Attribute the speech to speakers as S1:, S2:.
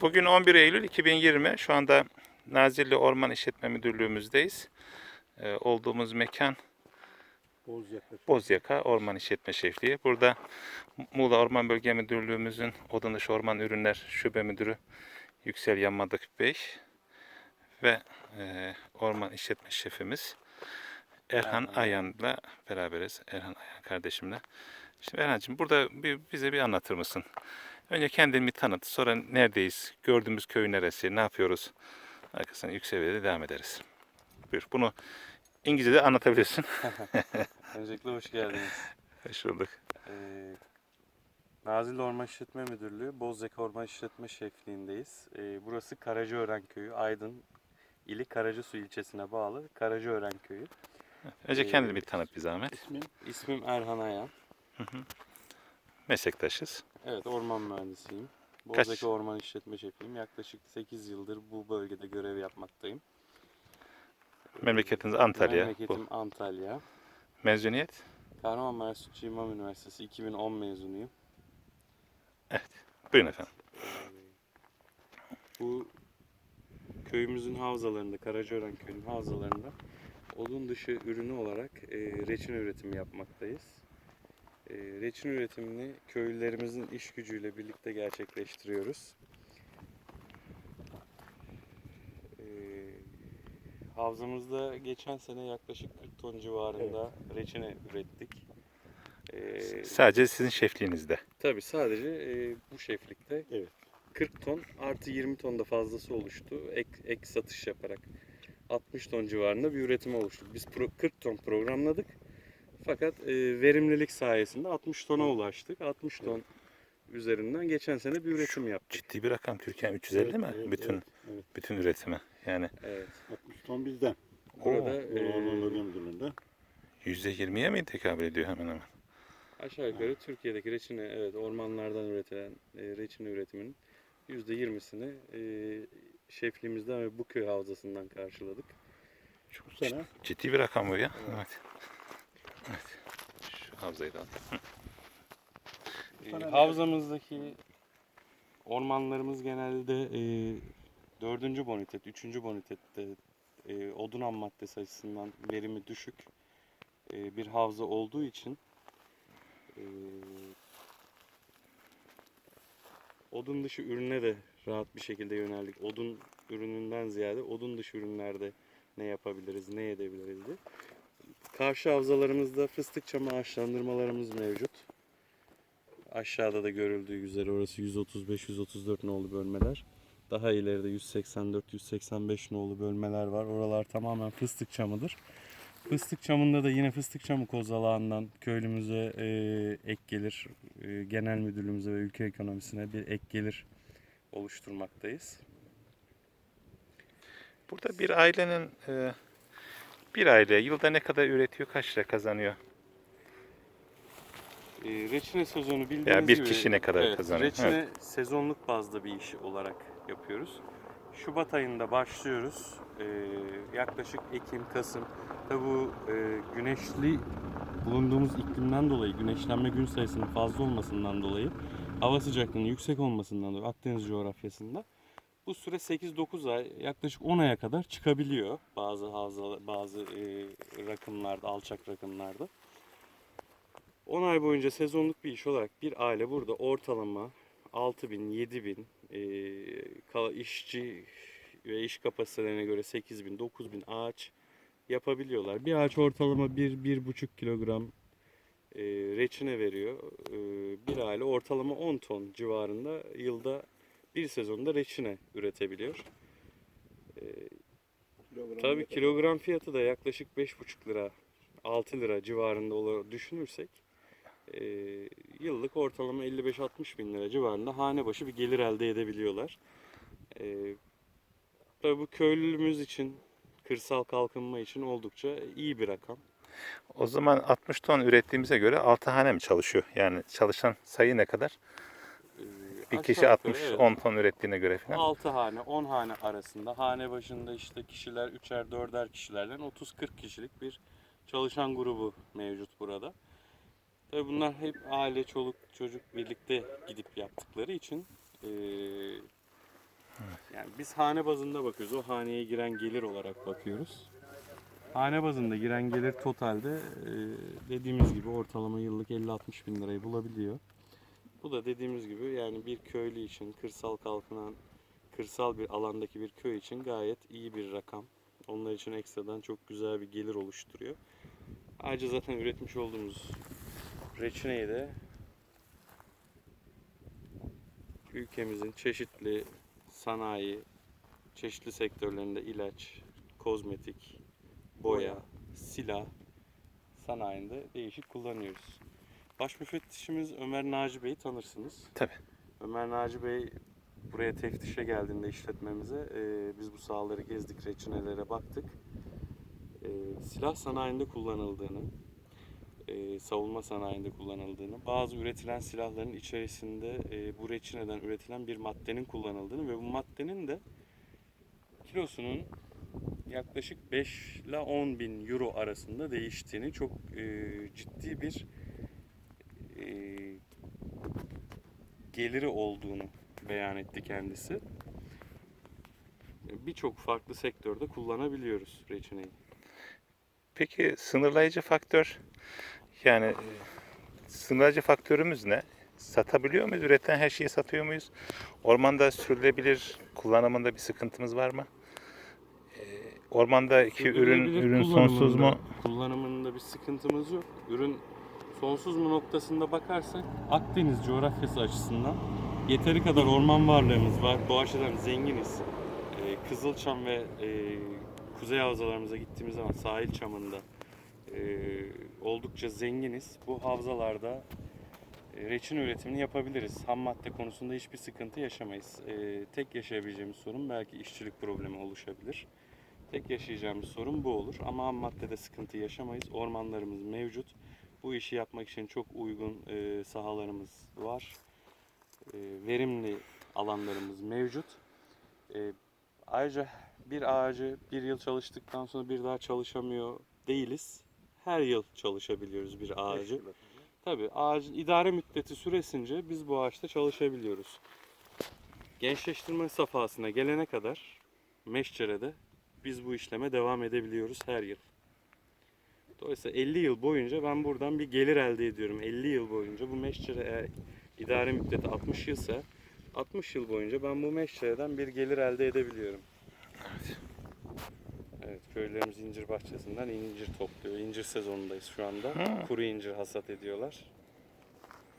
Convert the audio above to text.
S1: Bugün 11 Eylül 2020. Şu anda Nazilli Orman İşletme Müdürlüğümüzdeyiz. Ee, olduğumuz mekan
S2: Bozyaka.
S1: Bozyaka Orman İşletme Şefliği. Burada Muğla Orman Bölge Müdürlüğümüzün Odun Dışı Orman Ürünler Şube Müdürü Yüksel Yanmadık Bey ve e, Orman İşletme Şefimiz Erhan Ayan'la beraberiz. Erhan Ayan kardeşimle. Şimdi Erhan'cığım burada bir, bize bir anlatır mısın? Önce kendini tanıt. Sonra neredeyiz? Gördüğümüz köy neresi? Ne yapıyoruz? Arkasından Yüksel'e de devam ederiz. Buyur. Bunu İngilizce'de anlatabilirsin.
S3: Öncelikle hoş geldiniz.
S1: Hoş bulduk.
S3: Ee, Nazilli Orman İşletme Müdürlüğü, Bozyaka Orman İşletme Şefliğindeyiz. Ee, burası Karacaören Köyü, Aydın ili Karacasu ilçesine bağlı Karacaören Köyü.
S1: Önce
S3: Ee,
S1: kendini bir tanıt bir zahmet.
S2: İsmin
S3: İsmim Erhan Ayan.
S1: Meslektaşız.
S3: Evet, orman mühendisiyim.
S1: Kaç-
S3: Bozyaka Orman İşletme Şefliğim. Yaklaşık 8 yıldır bu bölgede görev yapmaktayım.
S1: Memleketiniz Antalya.
S3: Memleketim
S1: Bu.
S3: Antalya.
S1: Mezuniyet.
S3: Kahramanmaraş Sütçü İmam Üniversitesi 2010 mezunuyum.
S1: Buyurun efendim.
S3: Bu köyümüzün havzalarında, Karacaören köyünün havzalarında odun dışı ürünü olarak e, reçin üretimi yapmaktayız. E, reçin üretimini köylülerimizin iş gücüyle birlikte gerçekleştiriyoruz. E, havzamızda geçen sene yaklaşık 40 ton civarında reçine ürettik. E,
S1: Sadece sizin şefliğinizde.
S3: Tabii sadece e, bu şeflikte
S2: Evet.
S3: 40 ton artı 20 ton da fazlası oluştu. Ek, ek satış yaparak 60 ton civarında bir üretim oluştu. Biz pro- 40 ton programladık. Fakat e, verimlilik sayesinde 60 tona ulaştık. 60 ton üzerinden geçen sene bir üretim yaptık.
S1: Ciddi bir rakam Türkiye 350
S2: Evet,
S1: mi?
S2: evet,
S1: bütün
S2: evet, evet.
S1: bütün üretimi. Yani
S3: Evet.
S2: 60 ton bizden.
S3: Burada e,
S2: Orman Müdürlüğü'nde.
S1: %20'ye mi tekabül ediyor hemen hemen?
S3: aşağı yukarı Türkiye'deki reçine, evet ormanlardan üretilen e, reçine üretiminin %20'sini e, şefliğimizden ve bu köy havzasından karşıladık.
S2: Bu sene
S1: Ciddi bir rakam bu ya. Evet. Evet. Şu havzayı da al.
S3: E,
S2: ne?
S3: havzamızdaki ormanlarımız genelde e, 4. bonitet, 3. bonitette e, odun ham maddesi açısından verimi düşük e, bir havza olduğu için e, odun dışı ürüne de rahat bir şekilde yöneldik. Odun ürününden ziyade odun dışı ürünlerde ne yapabiliriz, ne edebiliriz diye. Karşı havzalarımızda fıstık çamı ağaçlandırmalarımız mevcut. Aşağıda da görüldüğü üzere orası 135-134 nolu bölmeler. Daha ileride 184-185 nolu bölmeler var. Oralar tamamen fıstık çamıdır. Fıstık çamında da yine fıstık çamı kozalağından köylümüze e, ek gelir, e, genel müdürlüğümüze ve ülke ekonomisine bir ek gelir oluşturmaktayız.
S1: Burada bir ailenin e, bir aile yılda ne kadar üretiyor, kaç lira kazanıyor?
S3: E, reçine sezonu bildiğiniz
S1: Veya bir
S3: gibi,
S1: kişi ne kadar kazanıyor?
S3: Reçine sezonluk bazda bir iş olarak yapıyoruz. Şubat ayında başlıyoruz. E, yaklaşık Ekim, Kasım. Tabi bu e, güneşli bulunduğumuz iklimden dolayı, güneşlenme gün sayısının fazla olmasından dolayı, hava sıcaklığının yüksek olmasından dolayı Akdeniz coğrafyasında bu süre 8-9 ay, yaklaşık 10 aya kadar çıkabiliyor bazı havza, bazı e, rakımlarda, alçak rakımlarda. 10 ay boyunca sezonluk bir iş olarak bir aile burada ortalama 6 bin, 7 bin, e, işçi ve iş kapasitelerine göre 8 bin, 9 bin ağaç yapabiliyorlar. Bir ağaç ortalama 1-1,5 kilogram e, reçine veriyor. E, bir aile ortalama 10 ton civarında yılda bir sezonda reçine üretebiliyor. E, Tabii kilogram fiyatı da yaklaşık 5,5 lira 6 lira civarında olarak düşünürsek e, yıllık ortalama 55-60 bin lira civarında hane başı bir gelir elde edebiliyorlar. E, tabii bu köylümüz için kırsal kalkınma için oldukça iyi bir rakam.
S1: O zaman 60 ton ürettiğimize göre 6 hane mi çalışıyor? Yani çalışan sayı ne kadar?
S3: E,
S1: Bir
S3: aşağı
S1: kişi
S3: yukarı,
S1: 60
S3: evet,
S1: 10 ton ürettiğine göre falan.
S3: 6 hane 10 hane arasında hane başında işte kişiler 3'er 4'er kişilerden 30-40 kişilik bir çalışan grubu mevcut burada. Tabii bunlar hep aile, çoluk, çocuk birlikte gidip yaptıkları için eee, biz hane bazında bakıyoruz. O haneye giren gelir olarak bakıyoruz. Hane bazında giren gelir totalde e, dediğimiz gibi ortalama yıllık 50-60 bin lirayı bulabiliyor. Bu da dediğimiz gibi yani bir köylü için kırsal kalkınan kırsal bir alandaki bir köy için gayet iyi bir rakam. Onlar için ekstradan çok güzel bir gelir oluşturuyor. Ayrıca zaten üretmiş olduğumuz reçineyi de ülkemizin çeşitli sanayi, çeşitli sektörlerinde ilaç, kozmetik, boya, silah sanayinde değişik kullanıyoruz. Baş müfettişimiz Ömer Naci Bey'i tanırsınız.
S1: Tabii.
S3: Ömer Naci Bey buraya teftişe geldiğinde işletmemize e, biz bu sahaları gezdik, reçinelere baktık. E, silah sanayinde kullanıldığını, e, savunma sanayinde kullanıldığını, bazı üretilen silahların içerisinde e, bu reçineden üretilen bir maddenin kullanıldığını ve bu maddenin de kilosunun yaklaşık 5 ile 10 bin euro arasında değiştiğini çok e, ciddi bir e, geliri olduğunu beyan etti kendisi. Birçok farklı sektörde kullanabiliyoruz reçineyi.
S1: Peki sınırlayıcı faktör yani e, sınırlayıcı faktörümüz ne? Satabiliyor muyuz? Üreten her şeyi satıyor muyuz? Ormanda sürülebilir kullanımında bir sıkıntımız var mı? E, Ormandaki ürün ürün sonsuz mu?
S3: Kullanımında bir sıkıntımız yok. Ürün sonsuz mu noktasında bakarsak Akdeniz coğrafyası açısından yeteri kadar orman varlığımız var. Bu açıdan zenginiz. Ee, Kızılçam ve e, kuzey havzalarımıza gittiğimiz zaman sahil çamında e, oldukça zenginiz. Bu havzalarda e, reçin üretimini yapabiliriz. Ham madde konusunda hiçbir sıkıntı yaşamayız. E, tek yaşayabileceğimiz sorun belki işçilik problemi oluşabilir. Tek yaşayacağımız sorun bu olur. Ama ham maddede sıkıntı yaşamayız. Ormanlarımız mevcut. Bu işi yapmak için çok uygun e, sahalarımız var. E, verimli alanlarımız mevcut. E, ayrıca bir ağacı bir yıl çalıştıktan sonra bir daha çalışamıyor değiliz. Her yıl çalışabiliyoruz bir ağacı. Tabii ağacın idare müddeti süresince biz bu ağaçta çalışabiliyoruz. Gençleştirme safhasına gelene kadar Meşçere'de biz bu işleme devam edebiliyoruz her yıl. Dolayısıyla 50 yıl boyunca ben buradan bir gelir elde ediyorum. 50 yıl boyunca bu Meşçere eğer idare müddeti 60 yılsa 60 yıl boyunca ben bu Meşçere'den bir gelir elde edebiliyorum. Evet, köylerimiz incir bahçesinden incir topluyor. İncir sezonundayız şu anda.
S1: Hı.
S3: Kuru incir hasat ediyorlar.